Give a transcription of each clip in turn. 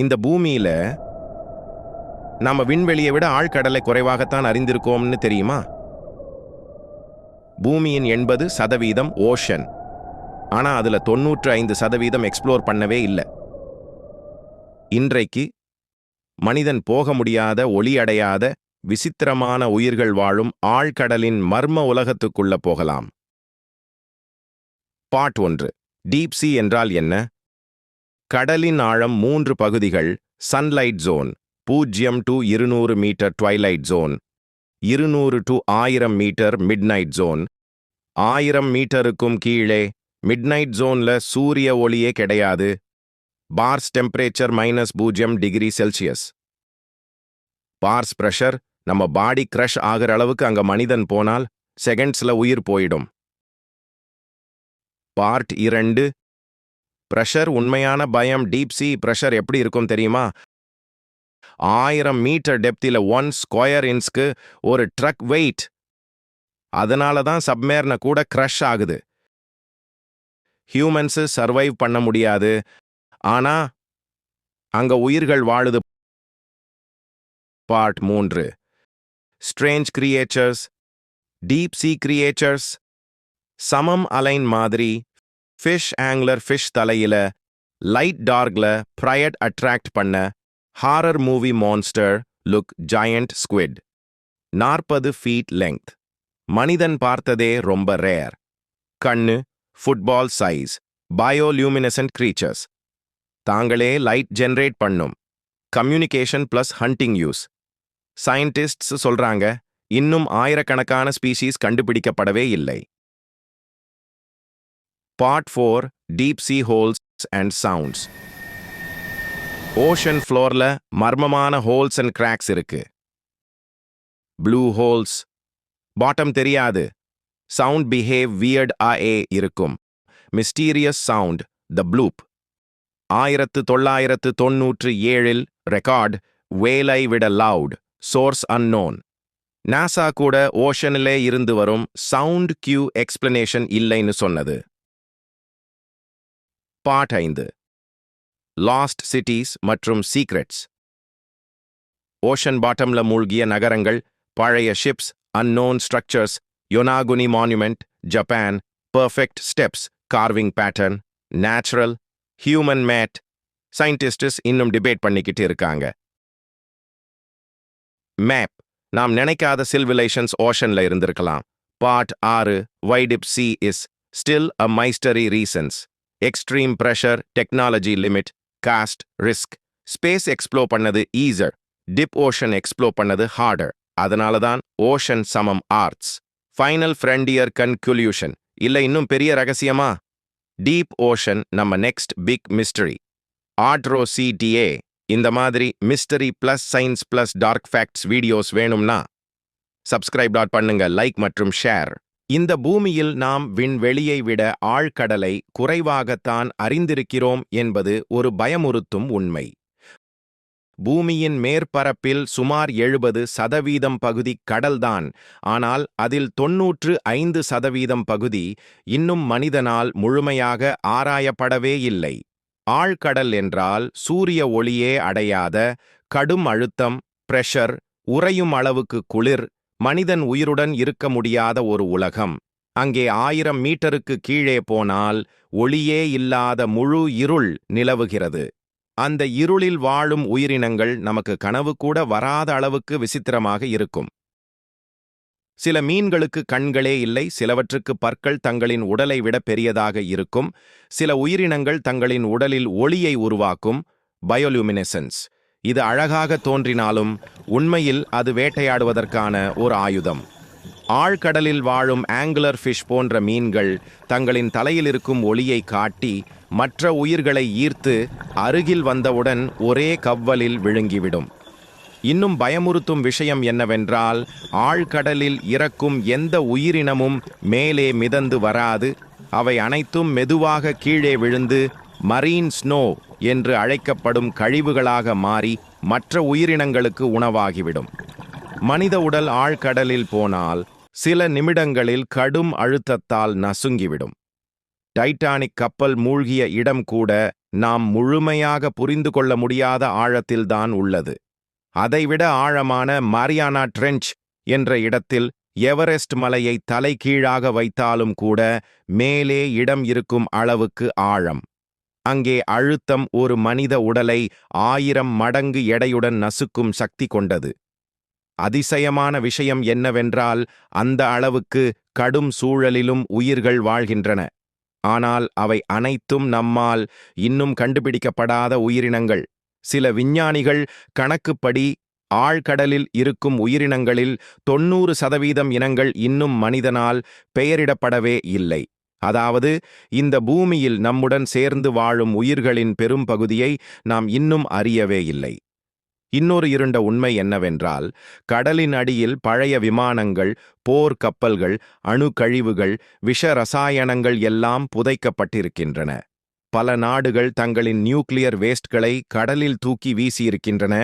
இந்த பூமியில நாம விண்வெளியை விட ஆழ்கடலை குறைவாகத்தான் அறிந்திருக்கோம்னு தெரியுமா? பூமியின் எண்பது சதவீதம் ஓஷன். ஆனா அதுல தொண்ணூற்று ஐந்து சதவீதம் எக்ஸ்ப்ளோர் பண்ணவே இல்லை. இன்றைக்கு மனிதன் போக முடியாத ஒளி அடையாத விசித்திரமான உயிர்கள் வாழும் ஆழ்கடலின் மர்ம உலகத்துக்குள்ள போகலாம். பாட் ஒன்று. டீப் சி என்றால் என்ன? கடலின் ஆழம் மூன்று பகுதிகள் சன்லைட் ஜோன் பூஜ்ஜியம் டு இருநூறு மீட்டர் ட்வைலைட் ஜோன் இருநூறு டு ஆயிரம் மீட்டர் மிட்நைட் ஜோன் ஆயிரம் மீட்டருக்கும் கீழே மிட்நைட் ஜோன்ல சூரிய ஒளியே கிடையாது. பார்ஸ் டெம்பரேச்சர் மைனஸ் பூஜ்ஜியம் டிகிரி செல்சியஸ் பார்ஸ் பிரஷர் நம்ம பாடி கிரஷ் ஆகிற அளவுக்கு அங்க மனிதன் போனால் செகண்ட்ஸ்ல உயிர் போயிடும். பார்ட் இரண்டு பிரஷர் உண்மையான பயம் டீப் சி பிரஷர் எப்படி இருக்கும் தெரியுமா? ஆயிரம் மீட்டர் டெப்தில ஒன் ஸ்கொயர் இன்ஸ்க்கு ஒரு ட்ரக் வெயிட் அதனால தான் சப்மேர்ன கூட க்ரஷ் ஆகுது. ஹியூமன்ஸு சர்வைவ் பண்ண முடியாது. ஆனா அங்க உயிர்கள் வாழுது. பார்ட் மூன்று. Strange creatures deep sea creatures சமம் அலைன் மாதிரி. ஃபிஷ் ஆங்லர் ஃபிஷ் தலையில லைட் டார்க்ல ப்ரையட் அட்ராக்ட் பண்ண horror movie monster look giant squid நாற்பது ஃபீட் லெங்த் மனிதன் பார்த்ததே ரொம்ப ரேர் கண்ணு ஃபுட்பால் சைஸ் பயோலியூமினசன்ட் க்ரீச்சர்ஸ் தாங்களே லைட் ஜென்ரேட் பண்ணும். Communication plus hunting use scientists சொல்றாங்க இன்னும் ஆயிரக்கணக்கான ஸ்பீசீஸ் கண்டுபிடிக்கப்படவே இல்லை. Part four deep sea holes and sounds ocean ஃப்ளோர்ல மர்மமான ஹோல்ஸ் அண்ட் கிராக்ஸ் இருக்கு. ப்ளூ ஹோல்ஸ் பாட்டம் தெரியாது. சவுண்ட் பிஹேவ் வியர்ட் ஆ ஏ இருக்கும். மிஸ்டீரியஸ் சவுண்ட் த ப்ளூப் ஆயிரத்து தொள்ளாயிரத்து தொன்னூற்று ஏழில் ரெக்கார்ட் வேலை விட லவுட் சோர்ஸ் அன்னோன் நாசா கூட ஓஷனிலே இருந்து வரும் சவுண்ட் கியூ எக்ஸ்பிளனேஷன் இல்லைன்னு சொன்னது. பாட் ஐந்து. லாஸ்ட் சிட்டிஸ் மற்றும் சீக்ரெட்ஸ் ஓஷன் பாட்டம்ல மூழ்கிய நகரங்கள் பழைய ships unknown structures Yonaguni monument Japan perfect steps carving pattern natural human made scientists இன்னும் டிபேட் பண்ணிக்கிட்டு இருக்காங்க. மேப் நாம் நினைக்காத சில்விலேஷன்ஸ் ஓஷன்ல இருந்திருக்கலாம். பார்ட் ஆறு why deep sea is still a mystery reasons extreme pressure technology limit cost risk space explore பண்ணது easier deep ocean explore பண்ணது harder அதனால தான் ஓஷன் சமம் ஆர்ட்ஸ் ஃபைனல் ஃப்ரெண்டியர் கன்க்ளூஷன் இல்ல இன்னும் பெரிய ரகசியமா? டீப் ஓஷன் நம்ம next big mystery outro CTA இந்த மாதிரி mystery plus science plus dark facts videos வேணும்னா சப்ஸ்கிரைப் டாட் பண்ணுங்க லைக் மற்றும் ஷேர் இந்த பூமியில் நாம் விண்வெளியை விட ஆழ்கடலை குறைவாகத்தான் அறிந்திருக்கிறோம் என்பது ஒரு பயமுறுத்தும் உண்மை. பூமியின் மேற்பரப்பில் சுமார் எழுபது சதவீதம் பகுதி கடல்தான். ஆனால் அதில் தொன்னூற்று ஐந்து சதவீதம் பகுதி இன்னும் மனிதனால் முழுமையாக ஆராயப்படவே இல்லை. ஆழ்கடல் என்றால் சூரிய ஒளியே அடையாத கடும் அழுத்தம் பிரஷர் உறையும் அளவுக்கு குளிர் மனிதன் உயிருடன் இருக்க முடியாத ஒரு உலகம். அங்கே ஆயிரம் மீட்டருக்கு கீழே போனால் ஒளியே இல்லாத முழு இருள் நிலவுகிறது. அந்த இருளில் வாழும் உயிரினங்கள் நமக்கு கனவு கூட வராத அளவுக்கு விசித்திரமாக இருக்கும். சில மீன்களுக்கு கண்களே இல்லை சிலவற்றுக்கு பற்கள் தங்களின் உடலை விட பெரியதாக இருக்கும். சில உயிரினங்கள் தங்களின் உடலில் ஒளியை உருவாக்கும் பயோலுமினசன்ஸ். இது அழகாக தோன்றினாலும் உண்மையில் அது வேட்டையாடுவதற்கான ஒரு ஆயுதம். ஆழ்கடலில் வாழும் ஆங்குலர் ஃபிஷ் போன்ற மீன்கள் தங்களின் தலையில் இருக்கும் ஒளியை காட்டி மற்ற உயிர்களை ஈர்த்து அருகில் வந்தவுடன் ஒரே கவ்வலில் விழுங்கிவிடும். இன்னும் பயமுறுத்தும் விஷயம் என்னவென்றால் ஆழ்கடலில் இறக்கும் எந்த உயிரினமும் மேலே மிதந்து வராது. அவை அனைத்தும் மெதுவாக கீழே விழுந்து மரீன் ஸ்னோ என்று அழைக்கப்படும் கழிவுகளாக மாறி மற்ற உயிரினங்களுக்கு உணவாகிவிடும். மனித உடல் ஆழ்கடலில் போனால் சில நிமிடங்களில் கடும் அழுத்தத்தால் நசுங்கிவிடும். டைட்டானிக் கப்பல் மூழ்கிய இடம் கூட நாம் முழுமையாக புரிந்து கொள்ள முடியாத ஆழத்தில்தான் உள்ளது. அதைவிட ஆழமான மாரியானா ட்ரெஞ்ச் என்ற இடத்தில் எவரெஸ்ட் மலையை தலைகீழாக வைத்தாலும் கூட மேலே இடம் இருக்கும் அளவுக்கு ஆழம். அங்கே அழுத்தம் ஒரு மனித உடலை ஆயிரம் மடங்கு எடையுடன் நசுக்கும் சக்தி கொண்டது. அதிசயமான விஷயம் என்னவென்றால் அந்த அளவுக்கு கடும் சூழலிலும் உயிர்கள் வாழ்கின்றன. ஆனால் அவை அனைத்தும் நம்மால் இன்னும் கண்டுபிடிக்கப்படாத உயிரினங்கள். சில விஞ்ஞானிகள் கணக்குப்படி ஆழ்கடலில் இருக்கும் உயிரினங்களில் தொண்ணூறு சதவீதம் இனங்கள் இன்னும் மனிதனால் பெயரிடப்படவே இல்லை. அதாவது இந்த பூமியில் நம்முடன் சேர்ந்து வாழும் உயிர்களின் பெரும் பகுதியை நாம் இன்னும் அறியவே இல்லை. இன்னொரு இருண்ட உண்மை என்னவென்றால் கடலின் அடியில் பழைய விமானங்கள் போர் கப்பல்கள் அணு கழிவுகள் விஷ ரசாயனங்கள் எல்லாம் புதைக்கப்பட்டிருக்கின்றன. பல நாடுகள் தங்களின் நியூக்ளியர் வேஸ்ட்களை கடலில் தூக்கி வீசியிருக்கின்றன.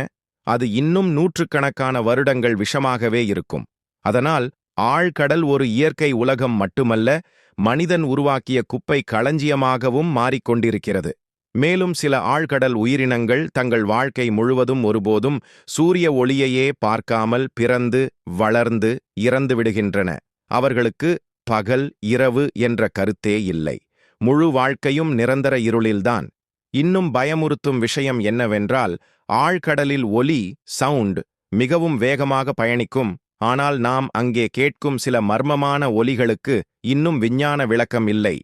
அது இன்னும் நூற்றுக்கணக்கான வருடங்கள் விஷமாகவே இருக்கும். அதனால் ஆழ்கடல் ஒரு இயற்கை உலகம் மட்டுமல்ல மனிதன் உருவாக்கிய குப்பை களஞ்சியமாகவும் மாறிக்கொண்டிருக்கிறது. மேலும் சில ஆழ்கடல் உயிரினங்கள் தங்கள் வாழ்க்கை முழுவதும் ஒருபோதும் சூரிய ஒளியையே பார்க்காமல் பிறந்து வளர்ந்து இறந்து விடுகின்றன அவர்களுக்கு பகல் இரவு என்ற கருத்தே இல்லை. முழு வாழ்க்கையும் நிரந்தர இருளில்தான். இன்னும் பயமுறுத்தும் விஷயம் என்னவென்றால் ஆழ்கடலில் ஒலி சவுண்ட் மிகவும் வேகமாக பயணிக்கும் ஆனால் நாம் அங்கே கேட்கும் சில மர்மமான ஒலிகளுக்கு இன்னும் விஞ்ஞான விளக்கம் இல்லை.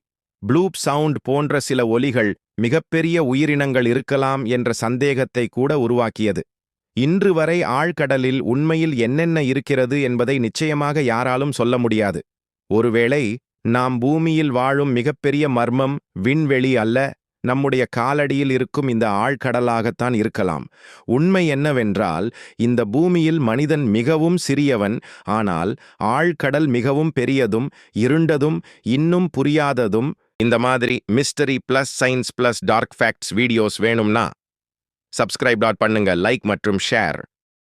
ப்ளூப் சவுண்ட் போன்ற சில ஒலிகள் மிகப்பெரிய உயிரினங்கள் இருக்கலாம் என்ற சந்தேகத்தை கூட உருவாக்கியது. இன்று வரை ஆழ்கடலில் உண்மையில் என்னென்ன இருக்கிறது என்பதை நிச்சயமாக யாராலும் சொல்ல முடியாது. ஒருவேளை நாம் பூமியில் வாழும் மிகப்பெரிய மர்மம் விண்வெளி அல்ல நம்முடைய காலடியில் இருக்கும் இந்த ஆழ்கடலாகத்தான் இருக்கலாம். உண்மை என்னவென்றால் இந்த பூமியில் மனிதன் மிகவும் சிறியவன் ஆனால் ஆழ்கடல் மிகவும் பெரியதும் இருண்டதும் இன்னும் புரியாததும் இந்த மாதிரி mystery plus science plus dark facts videos வேணும்னா சப்ஸ்கிரைப் டாட் பண்ணுங்க லைக் மற்றும் ஷேர்